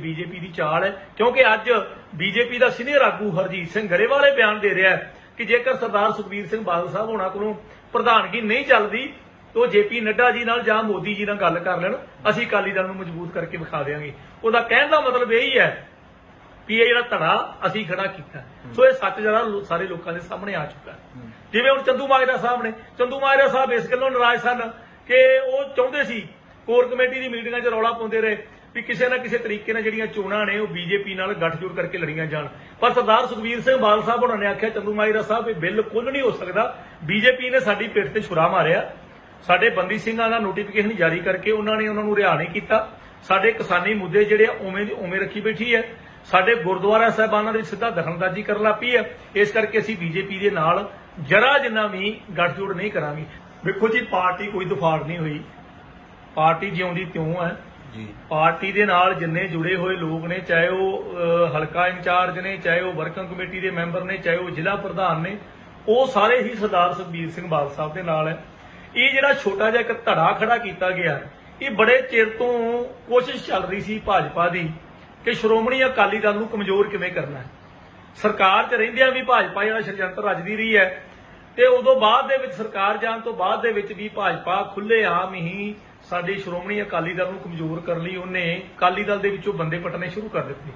BJP ਦੀ ਚਾਲ ਹੈ। ਕਿਉਂਕਿ ਅੱਜ ਬੀਜੇਪੀ ਦਾ ਸੀਨੀਅਰ ਆਗੂ ਹਰਜੀਤ ਸਿੰਘ ਗਰੇਵਾਲ ਇਹ ਬਿਆਨ ਦੇ ਰਿਹਾ ਹੈ ਕਿ ਜੇਕਰ ਸਰਦਾਰ ਸੁਖਬੀਰ ਸਿੰਘ ਬਾਦਲ ਸਾਹਿਬ ਹੋਣਾ ਕੋਲੋਂ ਪ੍ਰਧਾਨਗੀ ਨਹੀਂ ਚੱਲਦੀ ਤਾਂ ਜੇਪੀ ਨੱਡਾ ਜੀ ਨਾਲ ਜਾਂ ਮੋਦੀ ਜੀ ਨਾਲ ਗੱਲ ਕਰ ਲੈਣ। ਅਸੀਂ ਅਕਾਲੀ ਦਲ ਨੂੰ ਮਜ਼ਬੂਤ ਕਰਕੇ ਵਿਖਾ ਦੇਵਾਂਗੇ ਉਹਦਾ ਕਹਿਣ ਦਾ ਮਤਲਬ ਇਹ ਹੀ ਹੈ ਵੀ ਇਹ ਜਿਹੜਾ ਧੜਾ ਅਸੀਂ ਖੜਾ ਕੀਤਾ ਸੋ ਇਹ ਸੱਚ ਜਿਹੜਾ ਸਾਰੇ ਲੋਕਾਂ ਦੇ ਸਾਹਮਣੇ ਆ ਚੁੱਕਾ ਜਿਵੇਂ ਹੁਣ ਚੰਦੂ ਮਾਜਰਾ ਸਾਹਿਬ ਨੇ ਚੰਦੂ ਮਾਜਰਾ ਸਾਹਿਬ ਇਸ ਗੱਲੋਂ ਨਾਰਾਜ਼ ਸਨ ਕਿ ਉਹ ਚਾਹੁੰਦੇ ਸੀ ਕੋਰ ਕਮੇਟੀ ਦੀ ਮੀਟਿੰਗਾਂ 'ਚ ਰੌਲਾ ਪਾਉਂਦੇ ਰਹੇ। ਵੀ ਕਿਸੇ ਨਾ ਕਿਸੇ ਤਰੀਕੇ ਨਾਲ ਜਿਹੜੀਆਂ ਚੋਣਾਂ ਨੇ ਉਹ ਬੀਜੇਪੀ ਨਾਲ ਗੱਠਜੋੜ ਕਰਕੇ ਲੜੀਆਂ ਜਾਣ। ਪਰ ਸਰਦਾਰ ਸੁਖਬੀਰ ਸਿੰਘ ਬਾਦਲ ਸਾਹਿਬ ਉਹਨਾਂ ਨੇ ਆਖਿਆ ਚੰਦੂਮਾਜਰਾ ਸਾਹਿਬ, ਇਹ ਬਿਲਕੁਲ ਨਹੀਂ ਹੋ ਸਕਦਾ। ਬੀਜੇਪੀ ਨੇ ਸਾਡੀ ਪਿੱਠ ਤੇ ਛੁਰਾ ਮਾਰਿਆ। ਸਾਡੇ ਬੰਦੀ ਸਿੰਘਾਂ ਦਾ ਨੋਟੀਫਿਕੇਸ਼ਨ ਜਾਰੀ ਕਰਕੇ ਉਹਨਾਂ ਨੇ ਉਹਨਾਂ ਨੂੰ ਰਿਹਾ ਨਹੀਂ ਕੀਤਾ। ਸਾਡੇ ਕਿਸਾਨੀ ਮੁੱਦੇ ਜਿਹੜੇ ਉਵੇਂ ਦੀ ਉਵੇਂ ਰੱਖੀ ਬੈਠੀ ਹੈ। ਸਾਡੇ ਗੁਰਦੁਆਰਾ ਸਾਹਿਬਾਨਾਂ ਦੇ ਸਿੱਧਾ ਦਖਲਅੰਦਾਜ਼ੀ ਕਰਨ ਲੱਗ ਪਈ ਹੈ। ਇਸ ਕਰਕੇ ਅਸੀਂ ਬੀਜੇਪੀ ਦੇ ਨਾਲ ਜਰਾ ਜਿੰਨਾ ਵੀ ਗੱਠਜੋੜ ਨਹੀਂ ਕਰਾਂਗੇ। ਵੇਖੋ ਜੀ, ਪਾਰਟੀ ਕੋਈ ਦਫਾੜ ਨਹੀਂ ਹੋਈ। ਪਾਰਟੀ ਜਿਉਂਦੀ ਤਿਉਂ ਹੈ। ਜੀ। ਪਾਰਟੀ ਦੇ ਨਾਲ ਜਿੰਨੇ ਜੁੜੇ ਹੋਏ ਲੋਕ ਨੇ, ਚਾਹੇ ਉਹ ਹਲਕਾ ਇੰਚਾਰਜ ਨੇ, ਚਾਹੇ ਉਹ ਵਰਕਿੰਗ ਕਮੇਟੀ ਦੇ ਮੈਂਬਰ ਨੇ, ਚਾਹੇ ਉਹ ਜ਼ਿਲ੍ਹਾ ਪ੍ਰਧਾਨ ਨੇ, ਉਹ ਸਾਰੇ ਹੀ ਸਰਦਾਰ ਸੁਖਬੀਰ ਸਿੰਘ ਬਾਦਲ ਸਾਹਿਬ ਦੇ ਨਾਲ ਹੈ। ਇਹ ਜਿਹੜਾ ਛੋਟਾ ਜਿਹਾ ਇੱਕ ਧੜਾ ਖੜਾ ਕੀਤਾ ਗਿਆ, ਇਹ ਬੜੇ ਚਿਰ ਤੋਂ ਕੋਸ਼ਿਸ਼ ਚੱਲ ਰਹੀ ਸੀ ਭਾਜਪਾ ਦੀ ਕਿ ਸ਼੍ਰੋਮਣੀ ਅਕਾਲੀ ਦਲ ਨੂੰ ਕਮਜ਼ੋਰ ਕਿਵੇਂ ਕਰਨਾ ਹੈ। ਸਰਕਾਰ 'ਚ ਰਹਿੰਦਿਆਂ ਵੀ ਭਾਜਪਾ ਜਿਹੜਾ ਸ਼ਰਜੰਤਰ ਰਚਦੀ ਰਹੀ ਹੈ ਤੇ ਉਦੋਂ ਬਾਅਦ ਦੇ ਵਿੱਚ, ਸਰਕਾਰ ਜਾਣ ਤੋਂ ਬਾਅਦ ਦੇ ਵਿੱਚ ਵੀ ਭਾਜਪਾ ਖੁੱਲੇ ਆਮ ਹੀ ਸਾਡੀ ਸ਼੍ਰੋਮਣੀ ਅਕਾਲੀ ਦਲ ਨੂੰ ਕਮਜ਼ੋਰ ਕਰਨ ਲਈ ਉਹਨੇ ਅਕਾਲੀ ਦਲ ਦੇ ਵਿੱਚੋਂ ਬੰਦੇ ਪਟਣੇ ਸ਼ੁਰੂ ਕਰ ਦਿੱਤੇ।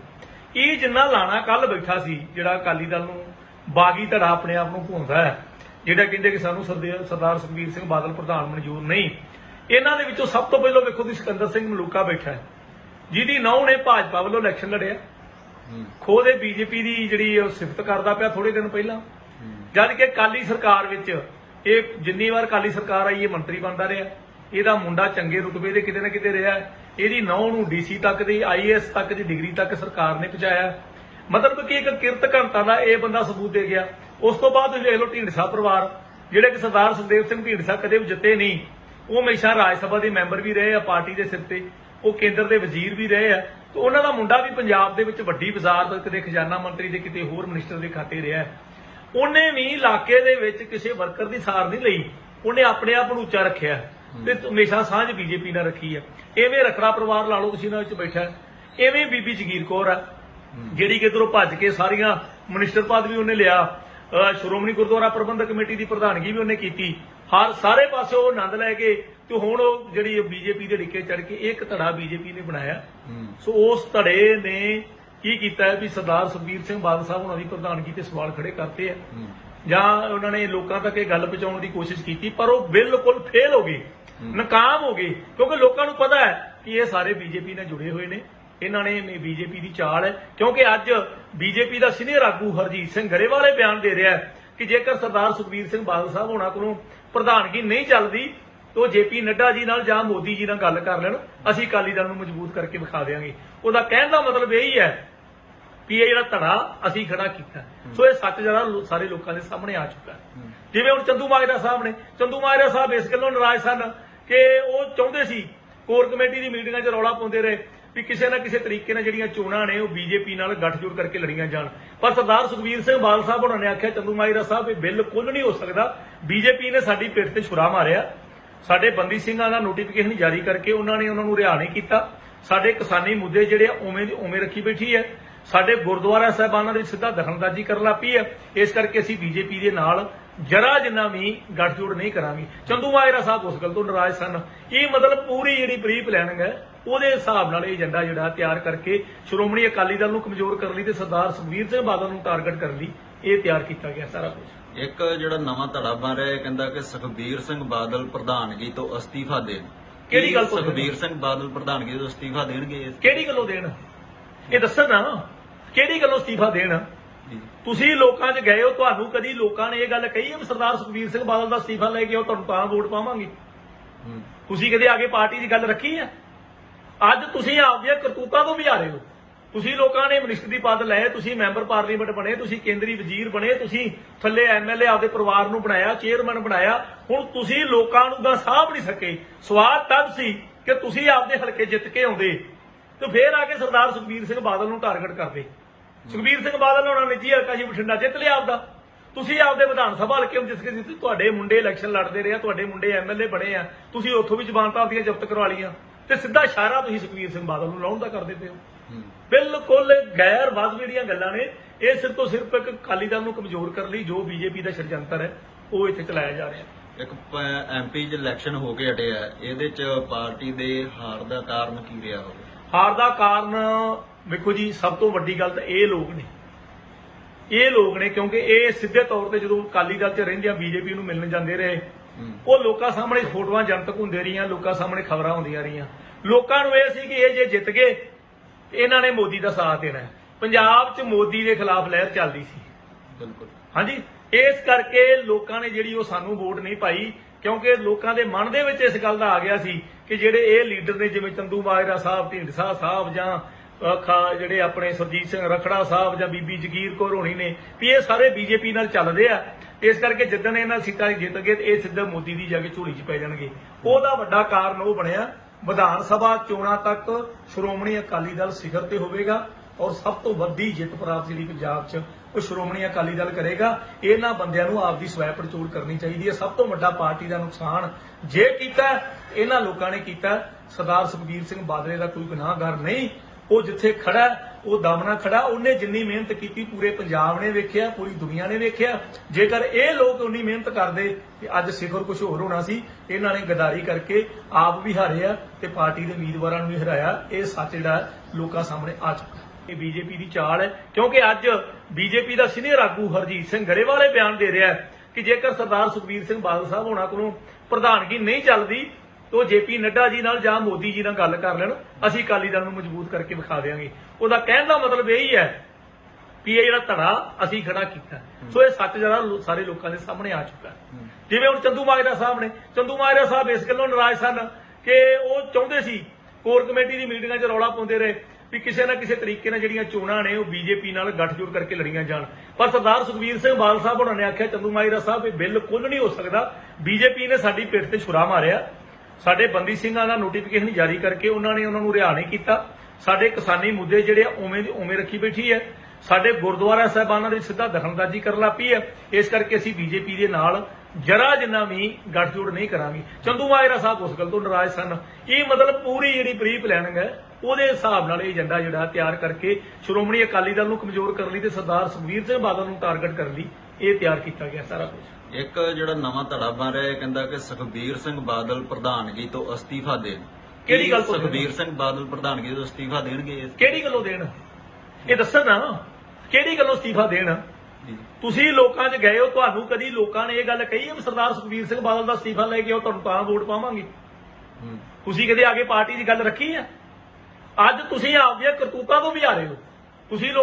ਇਹ ਜਿੰਨਾ ਲਾਣਾ ਕੱਲ ਬੈਠਾ ਸੀ ਜਿਹੜਾ ਅਕਾਲੀ ਦਲ ਨੂੰ ਬਾਗੀ ਧੜਾ ਆਪਣੇ ਆਪ ਨੂੰ ਭੁੰਦਾ ਹੈ ਜਿਹੜਾ ਕਹਿੰਦੇ ਕਿ ਸਾਨੂੰ ਸਰਦੇ- ਸਰਦਾਰ ਸੁਖਬੀਰ ਸਿੰਘ ਬਾਦਲ ਪ੍ਰਧਾਨ ਮਨਜ਼ੂਰ ਨਹੀਂ। ਇਹਨਾਂ ਦੇ ਵਿੱਚੋਂ ਸਭ ਤੋਂ ਪਹਿਲਾਂ ਵੇਖੋ ਤੁਸੀਂ ਸਿਕੰਦਰ ਸਿੰਘ ਮਲੂਕਾ ਬੈਠਾ ਹੈ ਜਿਹਦੀ ਨੌ ਨੇ ਭਾਜਪਾ ਵੱਲੋਂ ਇਲੈਕਸ਼ਨ ਲੜਿਆ। ਖੋ ਦੇ ਬੀਜੇਪੀ ਦੀ ਜਿਹੜੀ ਉਹ ਸਿਫਤ ਕਰਦਾ ਪਿਆ ਥੋੜੇ ਦਿਨ ਪਹਿਲਾਂ। ਜਦ ਕਿ ਕਾਲੀ ਸਰਕਾਰ ਵਿੱਚ ਇਹ ਜਿੰਨੀ ਵਾਰ ਕਾਲੀ ਸਰਕਾਰ ਆਈ ਇਹ ਮੰਤਰੀ ਬਣਦਾ ਰਿਹਾ। ਇਹਦਾ ਮੁੰਡਾ ਚੰਗੇ ਰੁਤਬੇ ਦੇ ਕਿਤੇ ਨਾ ਕਿਤੇ ਰਿਹਾ ਇਹਦੀ ਨੌ ਨੂੰ ਡੀਸੀ ਤੱਕ ਦੀ ਆਈਏਐਸ ਤੱਕ ਦੀ ਡਿਗਰੀ ਤੱਕ ਸਰਕਾਰ ਨੇ ਪਹੁੰਚਾਇਆ। ਮਤਲਬ ਕਿ ਇੱਕ ਕਿਰਤ ਘੰਟਾ ਦਾ ਇਹ ਬੰਦਾ ਸਬੂਤ ਦੇ ਗਿਆ। ਉਸ ਤੋਂ ਬਾਅਦ ਦੇਖ ਲਓ ਢੀਂਡਸਾ ਪਰਿਵਾਰ, ਜਿਹੜੇ ਕਿ ਸਰਦਾਰ ਸੁਖਦੇਵ ਸਿੰਘ ਢੀਂਡਸਾ ਕਦੇ ਵੀ ਜਿੱਤੇ ਨਹੀਂ, ਉਹ ਹਮੇਸ਼ਾ ਰਾਜ ਸਭਾ ਦੇ ਮੈਂਬਰ ਵੀ ਰਹੇ ਆ, ਪਾਰਟੀ ਦੇ ਸਿਰ ਤੇ। ਉਹ ਕੇਂਦਰ ਦੇ ਵਜ਼ੀਰ ਵੀ ਰਹੇ ਆ। ਤੇ ਉਹਨਾਂ ਦਾ ਮੁੰਡਾ ਵੀ ਪੰਜਾਬ ਦੇ ਵਿੱਚ ਵੱਡੀ ਬਾਜ਼ਾਰ ਕਿਤੇ ਖਜ਼ਾਨਾ ਮੰਤਰੀ ਦੇ ਕਿਤੇ ਹੋਰ ਮਿਨਿਸਟਰ ਦੇ ਖਾਤੇ ਰਿਹਾ ਹੈ। ਉਹਨੇ ਵੀ ਇਲਾਕੇ ਦੇ ਵਿੱਚ ਕਿਸੇ ਵਰਕਰ ਦੀ ਸਾਰ ਨਹੀਂ ਲਈ। ਉਹਨੇ ਆਪਣੇ ਆਪ ਨੂੰ ਉੱਚਾ ਰੱਖਿਆ। ਤੇ ਹਮੇਸ਼ਾ ਸਾਂਝ ਬੀਜੇਪੀ ਨਾਲ ਰੱਖੀ ਹੈ ਐਵੇਂ ਰਖੜਾ ਪਰਿਵਾਰ ਲਾ ਲਓ ਤੁਸੀਂ ਇਹਨਾਂ ਵਿੱਚ ਬੈਠਾ ਐਵੇਂ ਬੀਬੀ ਜਗੀਰ ਕੌਰ ਆ, ਜਿਹੜੀ ਕਿਧਰੋਂ ਭੱਜ ਕੇ ਸਾਰੀਆਂ ਮਿਨਿਸਟਰ ਪਦ ਵੀ ਉਹਨੇ ਲਿਆ ਸ਼੍ਰੋਮਣੀ ਗੁਰਦੁਆਰਾ ਪ੍ਰਬੰਧਕ ਕਮੇਟੀ ਦੀ ਪ੍ਰਧਾਨਗੀ ਵੀ ਉਹਨੇ ਕੀਤੀ। ਹਰ ਸਾਰੇ ਪਾਸੇ ਉਹ ਆਨੰਦ ਲੈ ਕੇ ਤੇ ਹੁਣ ਉਹ ਜਿਹੜੀ ਬੀਜੇਪੀ ਦੇ ਡਿੱਕੇ ਚੜ ਕੇ ਇੱਕ ਧੜਾ ਬੀਜੇਪੀ ਨੇ ਬਣਾਇਆ। ਸੋ ਉਸ ਧੜੇ ਨੇ ਕੀ ਕੀਤਾ ਵੀ ਸਰਦਾਰ ਸੁਖਬੀਰ ਸਿੰਘ ਬਾਦਲ ਸਾਹਿਬ ਉਹਨਾਂ ਦੀ ਪ੍ਰਧਾਨਗੀ ਤੇ ਸਵਾਲ ਖੜੇ ਕਰਤੇ ਆ। ਜਾਂ ਉਹਨਾਂ ਨੇ ਲੋਕਾਂ ਤੱਕ ਇਹ ਗੱਲ ਪਹੁੰਚਾਉਣ ਦੀ ਕੋਸ਼ਿਸ਼ ਕੀਤੀ ਪਰ ਉਹ ਬਿਲਕੁਲ ਫੇਲ ਹੋ ਗਏ ਨਾਕਾਮ ਹੋ ਗਏ ਕਿਉਂਕਿ ਲੋਕਾਂ ਨੂੰ ਪਤਾ ਹੈ ਕਿ ਇਹ ਸਾਰੇ ਬੀਜੇਪੀ ਨਾਲ ਜੁੜੇ ਹੋਏ ਨੇ। ਇਹਨਾਂ ਨੇ ਬੀਜੇਪੀ ਦੀ ਚਾਲ ਹੈ ਕਿਉਂਕਿ ਅੱਜ ਬੀਜੇਪੀ ਦਾ ਸੀਨੀਅਰ ਆਗੂ ਹਰਜੀਤ ਸਿੰਘ ਗਰੇਵਾਲ ਇਹ ਬਿਆਨ ਦੇ ਰਿਹਾ ਹੈ ਕਿ ਜੇਕਰ ਸਰਦਾਰ ਸੁਖਬੀਰ ਸਿੰਘ ਬਾਦਲ ਸਾਹਿਬ ਹੋਣਾ ਕੋਲੋਂ ਪ੍ਰਧਾਨਗੀ ਨਹੀਂ ਚੱਲਦੀ ਤਾਂ ਜੇਪੀ ਨੱਡਾ ਜੀ ਨਾਲ ਜਾਂ ਮੋਦੀ ਜੀ ਨਾਲ ਗੱਲ ਕਰ ਲੈਣ। ਅਸੀਂ ਅਕਾਲੀ ਦਲ ਨੂੰ ਮਜ਼ਬੂਤ ਕਰਕੇ ਵਿਖਾ ਦੇਵਾਂਗੇ ਉਹਦਾ ਕਹਿਣ ਦਾ ਮਤਲਬ ਇਹ ਹੀ ਹੈ ਵੀ ਇਹ ਜਿਹੜਾ ਧੜਾ ਅਸੀਂ ਖੜਾ ਕੀਤਾ। ਸੋ ਇਹ ਸੱਚ ਜਿਹੜਾ ਸਾਰੇ ਲੋਕਾਂ ਦੇ ਸਾਹਮਣੇ ਆ ਚੁੱਕਾ ਹੈ। ਜਿਵੇਂ ਹੁਣ ਚੰਦੂ ਮਾਜਰਾ ਸਾਹਿਬ ਨੇ ਚੰਦੂ ਮਾਜਰਾ ਸਾਹਿਬ ਇਸ ਗੱਲੋਂ ਨਾਰਾਜ਼ ਸਨ ਕਿ ਉਹ ਚਾਹੁੰਦੇ ਸੀ ਕੋਰ ਕਮੇਟੀ ਦੀ ਮੀਟਿੰਗਾਂ 'ਚ ਰੌਲਾ ਪਾਉਂਦੇ ਰਹੇ ਵੀ ਕਿਸੇ ਨਾ ਕਿਸੇ ਤਰੀਕੇ ਨਾਲ ਜਿਹੜੀਆਂ ਚੋਣਾਂ ਨੇ ਉਹ ਬੀਜੇਪੀ ਨਾਲ ਗੱਠਜੋੜ ਕਰਕੇ ਲੜੀਆਂ ਜਾਣ। ਪਰ ਸਰਦਾਰ ਸੁਖਬੀਰ ਸਿੰਘ ਬਾਦਲ ਸਾਹਿਬ ਉਹਨਾਂ ਨੇ ਆਖਿਆ ਚੰਦੂ ਮਾਜਰਾ ਸਾਹਿਬ ਇਹ ਬਿਲਕੁਲ ਨਹੀਂ ਹੋ ਸਕਦਾ। ਬੀਜੇਪੀ ਨੇ ਸਾਡੀ ਪਿੱਠ ਤੇ ਛੁਰਾ ਮਾਰਿਆ। ਸਾਡੇ ਬੰਦੀ ਸਿੰਘਾਂ ਦਾ ਨੋਟੀਫਿਕੇਸ਼ਨ ਜਾਰੀ ਕਰਕੇ ਉਹਨਾਂ ਨੇ ਉਹਨਾਂ ਨੂੰ ਰਿਹਾ ਨਹੀਂ ਕੀਤਾ। ਸਾਡੇ ਕਿਸਾਨੀ ਮੁੱਦੇ ਜਿਹੜੇ ਆ ਉਵੇਂ ਦੀ ਉਵੇਂ ਰੱਖੀ ਬੈਠੀ ਹੈ। ਸਾਡੇ ਗੁਰਦੁਆਰਾ ਸਾਹਿਬਾਨਾਂ ਦੇ ਸਿੱਧਾ ਦਖਲਅੰਦਾਜ਼ੀ ਕਰਨ ਲੱਗ ਪਈ ਹੈ। ਇਸ ਕਰਕੇ ਅਸੀਂ ਬੀਜੇਪੀ ਦੇ ਨਾਲ ਜਰਾ ਜਿੰਨਾ ਵੀ ਗੱਠਜੋੜ ਨਹੀਂ ਕਰਾਂਗੇ। ਚੰਦੂ ਮਾਜਰਾ ਸਾਹਿਬ ਉਸ ਗੱਲ ਤੋਂ ਨਾਰਾਜ਼ ਸਨ। ਇਹ ਮਤਲਬ ਪੂਰੀ ਜਿਹੜੀ ਪ੍ਰੀ ਪਲੈਨਿੰਗ ਹੈ ਉਹਦੇ ਹਿਸਾਬ ਨਾਲ ਇਹ ਏਜੰਡਾ ਜਿਹੜਾ ਤਿਆਰ ਕਰਕੇ ਸ਼੍ਰੋਮਣੀ ਅਕਾਲੀ ਦਲ ਨੂੰ ਕਮਜ਼ੋਰ ਕਰਨ ਲਈ ਤੇ ਸਰਦਾਰ ਸੁਖਬੀਰ ਸਿੰਘ ਬਾਦਲ ਨੂੰ ਟਾਰਗੇਟ ਕਰਨ ਲਈ ਇਹ ਤਿਆਰ ਕੀਤਾ ਗਿਆ ਸਾਰਾ ਕੁਝ। ਇੱਕ ਜਿਹੜਾ ਨਵਾਂ ਧੜਾ ਬਣ ਰਿਹਾ ਹੈ ਕਹਿੰਦਾ ਕਿ ਸੁਖਬੀਰ ਸਿੰਘ ਬਾਦਲ ਪ੍ਰਧਾਨਗੀ ਤੋਂ ਅਸਤੀਫਾ ਦੇਣ। ਕਿਹੜੀ ਗੱਲ ਤੋਂ ਸੁਖਬੀਰ ਸਿੰਘ ਬਾਦਲ ਪ੍ਰਧਾਨਗੀ ਤੋਂ ਅਸਤੀਫਾ ਦੇਣਗੇ ਕਿਹੜੀ ਗੱਲੋਂ ਦੇਣ? ਇਹ ਦੱਸਣ ਕਿਹੜੀ ਗੱਲੋਂ ਅਸਤੀਫਾ ਦੇਣ। ਤੁਸੀਂ ਲੋਕਾਂ 'ਚ ਗਏ ਹੋ ਤੁਹਾਨੂੰ ਕਦੀ ਲੋਕਾਂ ਨੇ ਇਹ ਗੱਲ ਕਹੀ ਹੈ ਸਰਦਾਰ ਸੁਖਬੀਰ ਸਿੰਘ ਬਾਦਲ ਦਾ ਅਸਤੀਫਾ ਲੈ ਕੇ ਆਓ ਤੁਹਾਨੂੰ ਤਾਂ ਵੋਟ ਪਾਵਾਂਗੇ। ਤੁਸੀਂ ਕਦੇ ਆਗੇ ਪਾਰਟੀ ਦੀ ਗੱਲ ਰੱਖੀ ਹੈ? ਅੱਜ ਤੁਸੀਂ ਆਪਦੀਆਂ ਕਰਤੂਤਾਂ ਤੋਂ ਵੀ ਆ ਰਹੇ ਹੋ। ਤੁਸੀਂ ਲੋਕਾਂ ਨੇ ਮਿਨਿਸਟਰ ਦੀ ਪਦ ਲਏ ਤੁਸੀਂ ਮੈਂਬਰ ਪਾਰਲੀਮੈਂਟ ਬਣੇ ਤੁਸੀਂ ਕੇਂਦਰੀ ਵਜ਼ੀਰ ਬਣੇ ਤੁਸੀਂ ਥੱਲੇ ਐਮਐਲਏ ਆਪਦੇ ਪਰਿਵਾਰ ਨੂੰ ਬਣਾਇਆ ਚੇਅਰਮੈਨ ਬਣਾਇਆ ਹੁਣ ਤੁਸੀਂ ਲੋਕਾਂ ਨੂੰ ਦਾ ਸਾਹਬ ਨਹੀਂ ਸਕੇ। ਸਵਾਦ ਤਦ ਸੀ ਕਿ ਤੁਸੀਂ ਆਪਦੇ ਹਲਕੇ ਜਿੱਤ ਕੇ ਆਉਂਦੇ ਤੇ ਫੇਰ ਆ ਕੇ ਸਰਦਾਰ ਸੁਖਬੀਰ ਸਿੰਘ ਬਾਦਲ ਨੂੰ ਟਾਰਗੇਟ ਕਰਦੇ। ਸੁਖਬੀਰ ਸਿੰਘ ਬਾਦਲ ਉਹਨਾਂ ਨੇ ਜੀ ਹਲਕਾ ਜੀ ਬਠਿੰਡਾ ਜਿੱਤ ਲਿਆ ਆਪਦਾ। ਤੁਸੀਂ ਆਪਦੇ ਵਿਧਾਨ ਸਭਾ ਹਲਕੇ ਨੂੰ ਜਿੱਤ ਕੇ ਤੁਹਾਡੇ ਮੁੰਡੇ ਇਲੈਕਸ਼ਨ ਲੜਦੇ ਰਹੇ ਆ ਤੁਹਾਡੇ ਮੁੰਡੇ ਐਮਐਲਏ ਬਣੇ ਆ ਤੁਸੀਂ ਉੱਥੋਂ ਵੀ ਜ਼ਬਾਨਤਾਂ ਆਪਦੀਆਂ ਜ਼ਬਤ ਕਰਵਾ ਲਈਆਂ। ਤੇ ਸਿੱਧਾ ਇਸ਼ਾਰਾ ਤੁਸੀਂ ਸੁਖਬੀਰ ਸਿੰਘ ਬਾਦਲ ਨੂੰ ਲਾਉਣ ਦਾ ਕਰਦੇ ਪਏ ਹੋ। ਬਿਲਕੁਲ ਗੈਰ ਵਾਜਬ ਜਿਹੜੀਆਂ ਗੱਲਾਂ ਨੇ। ਇਹ ਸਿਰਫ ਤੋਂ ਸਿਰਫ ਇੱਕ ਅਕਾਲੀ ਦਲ ਨੂੰ ਕਮਜ਼ੋਰ ਕਰਨ ਲਈ ਜੋ ਬੀਜੇਪੀ ਦਾ ਸ਼ਰਜੰਤਰ ਹੈ ਉਹ ਇੱਥੇ ਚਲਾਇਆ ਜਾ ਰਿਹਾ। ਇੱਕ ਐਮਪੀ ਚ ਇਲੈਕਸ਼ਨ ਹੋ ਕੇ ਹਟਿਆ। ਇਹਦੇ ਚ ਪਾਰਟੀ ਦੇ ਹਾਰ ਦਾ ਕਾਰਨ ਕੀ ਰਿਹਾ ਹੋਵੇ? ਹਾਰ ਦਾ ਕਾਰਨ ਵੇਖੋ ਜੀ ਸਭ ਤੋਂ ਵੱਡੀ ਗੱਲ ਤਾਂ ਇਹ ਲੋਕ ਨੇ। ਇਹ ਲੋਕ ਨੇ ਕਿਉਂਕਿ ਇਹ ਸਿੱਧੇ ਤੌਰ ਤੇ ਜਦੋਂ ਅਕਾਲੀ ਦਲ 'ਚ ਰਹਿੰਦਿਆਂ ਬੀਜੇਪੀ ਨੂੰ ਮਿਲਣ ਜਾਂਦੇ ਰਹੇ। ਉਹ ਲੋਕਾਂ ਸਾਹਮਣੇ ਫੋਟੋਆਂ ਜਨਤਕ ਹੁੰਦੇ ਰਹੀਆਂ ਲੋਕਾਂ ਸਾਹਮਣੇ ਖਬਰਾਂ ਹੁੰਦੀਆਂ ਰਹੀਆਂ। ਲੋਕਾਂ ਨੂੰ ਇਹ ਸੀ ਕਿ ਇਹ ਜੇ ਜਿੱਤ ਗਏ ਇਹਨਾਂ ਨੇ ਮੋਦੀ ਦਾ ਸਾਥ ਦੇਣਾ। ਪੰਜਾਬ 'ਚ ਮੋਦੀ ਦੇ ਖਿਲਾਫ ਲਹਿਰ ਚੱਲਦੀ ਸੀ। ਬਿਲਕੁਲ। ਹਾਂਜੀ ਇਸ ਕਰਕੇ ਲੋਕਾਂ ਨੇ ਜਿਹੜੀ ਉਹ ਸਾਨੂੰ ਵੋਟ ਨਹੀਂ ਪਾਈ ਕਿਉਂਕਿ ਲੋਕਾਂ ਦੇ ਮਨ ਦੇ ਵਿੱਚ ਇਸ ਗੱਲ ਦਾ ਆ ਗਿਆ ਸੀ ਕਿ ਜਿਹੜੇ ਇਹ ਲੀਡਰ ਨੇ ਜਿਵੇਂ ਚੰਦੂ ਮਾਜਰਾ ਸਾਹਿਬ ਢੀਂਡਸਾ ਸਾਹਿਬ ਜਾਂ ਖਾ- ਜਿਹੜੇ ਆਪਣੇ ਸੁਰਜੀਤ ਸਿੰਘ ਰਖੜਾ ਸਾਹਿਬ ਜਾਂ ਬੀਬੀ ਜਗੀਰ ਕੌਰ ਹੋਣੀ ਨੇ, ਵੀ ਇਹ ਸਾਰੇ ਬੀਜੇਪੀ ਨਾਲ ਚੱਲਦੇ ਆ। ਇਸ ਕਰਕੇ ਜਿੱਦਣ ਇਹਨਾਂ ਸੀਟਾਂ 'ਚ ਜਿੱਤ ਗਏ ਇਹ ਸਿੱਧਾ ਮੋਦੀ ਦੀ ਜਾ ਕੇ ਝੋਲੀ 'ਚ ਪੈ ਜਾਣਗੇ। ਉਹਦਾ ਵੱਡਾ ਕਾਰਨ ਉਹ ਬਣਿਆ, ਵਿਧਾਨ ਸਭਾ ਚੋਣਾਂ ਤੱਕ ਸ਼੍ਰੋਮਣੀ ਅਕਾਲੀ ਦਲ ਸਿਖਰ ਤੇ ਹੋਵੇਗਾ ਔਰ ਸਭ ਤੋਂ ਵੱਡੀ ਜਿੱਤ ਪ੍ਰਾਪਤ ਜਿਹੜੀ ਪੰਜਾਬ 'ਚ ਉਹ ਸ਼੍ਰੋਮਣੀ ਅਕਾਲੀ ਦਲ ਕਰੇਗਾ। ਇਹਨਾਂ ਬੰਦਿਆਂ ਨੂੰ ਆਪਦੀ ਸਵੈ ਪੜਚੋਲ ਕਰਨੀ ਚਾਹੀਦੀ ਹੈ। ਸਭ ਤੋਂ ਵੱਡਾ ਪਾਰਟੀ ਦਾ ਨੁਕਸਾਨ ਜੇ ਕੀਤਾ, ਇਹਨਾਂ ਲੋਕਾਂ ਨੇ ਕੀਤਾ। ਸਰਦਾਰ ਸੁਖਬੀਰ ਸਿੰਘ ਬਾਦਲੇ ਦਾ ਕੋਈ ਗੁਨਾਹਗਾਰ ਨਹੀਂ। ਉਹ ਜਿੱਥੇ ਖੜਾ ਉਹ ਦਮਨਾ ਖੜਾ, ਉਹਨੇ ਜਿੰਨੀ ਮਿਹਨਤ ਕੀਤੀ, ਪੂਰੇ ਪੰਜਾਬ ਨੇ ਵੇਖਿਆ, ਪੂਰੀ ਦੁਨੀਆ ਨੇ ਵੇਖਿਆ। ਜੇਕਰ ਇਹ ਲੋਕ ਉਨੀ ਮਿਹਨਤ ਕਰਦੇ ਤੇ ਅੱਜ ਸਿਖਰ ਕੁਝ ਹੋਰ ਹੋਣਾ ਸੀ, ਇਹਨਾਂ ਨੇ ਗਦਾਰੀ ਕਰਕੇ ਆਪ ਵੀ ਹਾਰੇ ਆ ਤੇ ਪਾਰਟੀ ਦੇ ਉਮੀਦਵਾਰਾਂ ਨੂੰ ਵੀ ਹਰਾਇਆ। ਇਹ ਸੱਚ ਜਿਹੜਾ ਲੋਕਾਂ ਸਾਹਮਣੇ ਆ ਚੁੱਕਾ ਇਹ ਬੀਜੇਪੀ ਦੀ ਚਾਲ ਹੈ, ਕਿਉਂਕਿ ਅੱਜ ਬੀਜੇਪੀ ਦਾ ਸੀਨੀਅਰ ਆਗੂ ਹਰਜੀਤ ਸਿੰਘ ਗਰੇਵਾਲ ਇਹ ਬਿਆਨ ਦੇ ਰਿਹਾ ਕਿ ਜੇਕਰ ਸਰਦਾਰ ਸੁਖਬੀਰ ਸਿੰਘ ਬਾਦਲ ਸਾਹਿਬ ਹੋਣਾ ਕੋਲੋਂ ਪ੍ਰਧਾਨਗੀ ਨਹੀਂ ਚੱਲਦੀ ਤਾਂ ਉਹ ਜੇਪੀ ਨੱਡਾ ਜੀ ਨਾਲ ਜਾਂ ਮੋਦੀ ਜੀ ਨਾਲ ਗੱਲ ਕਰ ਲੈਣ, ਅਸੀਂ ਅਕਾਲੀ ਦਲ ਨੂੰ ਮਜ਼ਬੂਤ ਕਰਕੇ ਵਿਖਾ ਦੇਵਾਂਗੇ ਉਹਦਾ ਕਹਿਣ ਦਾ ਮਤਲਬ ਇਹ ਹੀ ਹੈ ਕਿ ਇਹ ਜਿਹੜਾ ਧੜਾ ਅਸੀਂ ਖੜਾ ਕੀਤਾ। ਸੋ ਇਹ ਸੱਚ ਜਿਹੜਾ ਸਾਰੇ ਲੋਕਾਂ ਦੇ ਸਾਹਮਣੇ ਆ ਚੁੱਕਾ। ਜਿਵੇਂ ਹੁਣ ਚੰਦੂ ਮਾਜਰਾ ਸਾਹਿਬ ਨੇ ਚੰਦੂ ਮਾਜਰਾ ਸਾਹਿਬ ਇਸ ਗੱਲੋਂ ਨਾਰਾਜ਼ ਸਨ ਕਿ ਉਹ ਚਾਹੁੰਦੇ ਸੀ, ਕੋਰ ਕਮੇਟੀ ਦੀ ਮੀਟਿੰਗਾਂ 'ਚ ਰੌਲਾ ਪਾਉਂਦੇ ਰਹੇ ਵੀ ਕਿਸੇ ਨਾ ਕਿਸੇ ਤਰੀਕੇ ਨਾਲ ਜਿਹੜੀਆਂ ਚੋਣਾਂ ਨੇ ਉਹ ਬੀਜੇਪੀ ਨਾਲ ਗੱਠਜੋੜ ਕਰਕੇ ਲੜੀਆਂ ਜਾਣ। ਪਰ ਸਰਦਾਰ ਸੁਖਬੀਰ ਸਿੰਘ ਬਾਦਲ ਸਾਹਿਬ ਉਹਨਾਂ ਨੇ ਆਖਿਆ, ਚੰਦੂ ਮਾਜਰਾ ਸਾਹਿਬ, ਇਹ ਬਿੱਲ ਕੁੱਲ ਨਹੀਂ ਹੋ ਸਕਦਾ। ਬੀਜੇਪੀ ਨੇ ਸਾਡੀ ਪਿੱਠ ਤੇ ਛੁਰਾ ਮਾਰਿਆ। ਸਾਡੇ ਬੰਦੀ ਸਿੰਘਾਂ ਦਾ ਨੋਟੀਫਿਕੇਸ਼ਨ ਜਾਰੀ ਕਰਕੇ ਉਹਨਾਂ ਨੇ ਉਹਨਾਂ ਨੂੰ ਰਿਹਾ ਨਹੀਂ ਕੀਤਾ। ਸਾਡੇ ਕਿਸਾਨੀ ਮੁੱਦੇ ਜਿਹੜੇ ਉਵੇਂ ਦੇ ਉਵੇਂ ਰੱਖੀ ਬੈਠੀ ਹੈ। ਸਾਡੇ ਗੁਰਦੁਆਰਾ ਸਾਹਿਬਾਨਾਂ ਦੇ ਵਿੱਚ ਸਿੱਧਾ ਦਖਲਅੰਦਾਜ਼ੀ ਕਰਨ ਲੱਪੀ ਹੈ। ਇਸ ਕਰਕੇ ਅਸੀਂ ਬੀਜੇਪੀ ਦੇ ਨਾਲ ਜਰਾ ਜਿੰਨਾ ਵੀ ਗੱਠਜੋੜ ਨਹੀਂ ਕਰਾਂਗੇ। ਚੰਦੂ ਮਾਜਰਾ ਸਾਹਿਬ ਉਸ ਗੱਲ ਤੋਂ ਨਾਰਾਜ਼ ਸਨ। ਇਹ ਮਤਲਬ ਪੂਰੀ ਜਿਹੜੀ ਪ੍ਰੀ ਪਲੈਨਿੰਗ ਹੈ, ਉਹਦੇ ਹਿਸਾਬ ਨਾਲ ਇਹ ਏਜੰਡਾ ਜਿਹੜਾ ਤਿਆਰ ਕਰਕੇ ਸ਼੍ਰੋਮਣੀ ਅਕਾਲੀ ਦਲ ਨੂੰ ਕਮਜ਼ੋਰ ਕਰਨ ਲਈ ਤੇ ਸਰਦਾਰ ਸੁਖਬੀਰ ਸਿੰਘ ਬਾਦਲ ਨੂੰ ਟਾਰਗੇਟ ਕਰਨ ਲਈ ਇਹ ਤਿਆਰ ਕੀਤਾ ਗਿਆ ਸਾਰਾ ਕੁਝ ਇੱਕ ਜਿਹੜਾ ਨਵਾਂ ਧੜਾ ਬਣ ਰਿਹਾ ਇਹ ਕਹਿੰਦਾ ਕਿ ਸੁਖਬੀਰ ਸਿੰਘ ਬਾਦਲ ਪ੍ਰਧਾਨਗੀ ਤੋਂ ਅਸਤੀਫਾ ਦੇਣ। ਕਿਹੜੀ ਕੀ ਗੱਲ ਤੋਂ ਸੁਖਬੀਰ ਸਿੰਘ ਬਾਦਲ ਪ੍ਰਧਾਨਗੀ ਤੋਂ ਅਸਤੀਫਾ ਦੇਣਗੇ। ਕਿਹੜੀ ਗੱਲੋਂ ਦੇਣ? ਇਹ ਦੱਸਣ ਨਾ ਕਿਹੜੀ ਗੱਲੋਂ ਅਸਤੀਫਾ ਦੇਣ? ਤੁਸੀਂ ਲੋਕਾਂ 'ਚ ਗਏ ਹੋ ਤੁਹਾਨੂੰ ਕਦੀ ਲੋਕਾਂ ਨੇ ਇਹ ਗੱਲ ਕਹੀ ਹੈ ਸਰਦਾਰ ਸੁਖਬੀਰ ਸਿੰਘ ਬਾਦਲ ਦਾ ਅਸਤੀਫਾ ਲੈ ਕੇ ਆਓ ਤੁਹਾਨੂੰ ਤਾਂ ਵੋਟ ਪਾਵਾਂਗੇ? ਹੂੰ। ਤੁਸੀਂ ਕਦੇ ਆਗੇ ਪਾਰਟੀ ਦੀ ਗੱਲ ਰੱਖੀ ਹੈ? ਅੱਜ ਤੁਸੀਂ ਆਪਦੀਆਂ ਕਰਤੂਤਾਂ ਤੋਂ ਵੀ ਆ ਰਹੇ ਹੋ। ਤੁਸੀਂ ਲੋਕ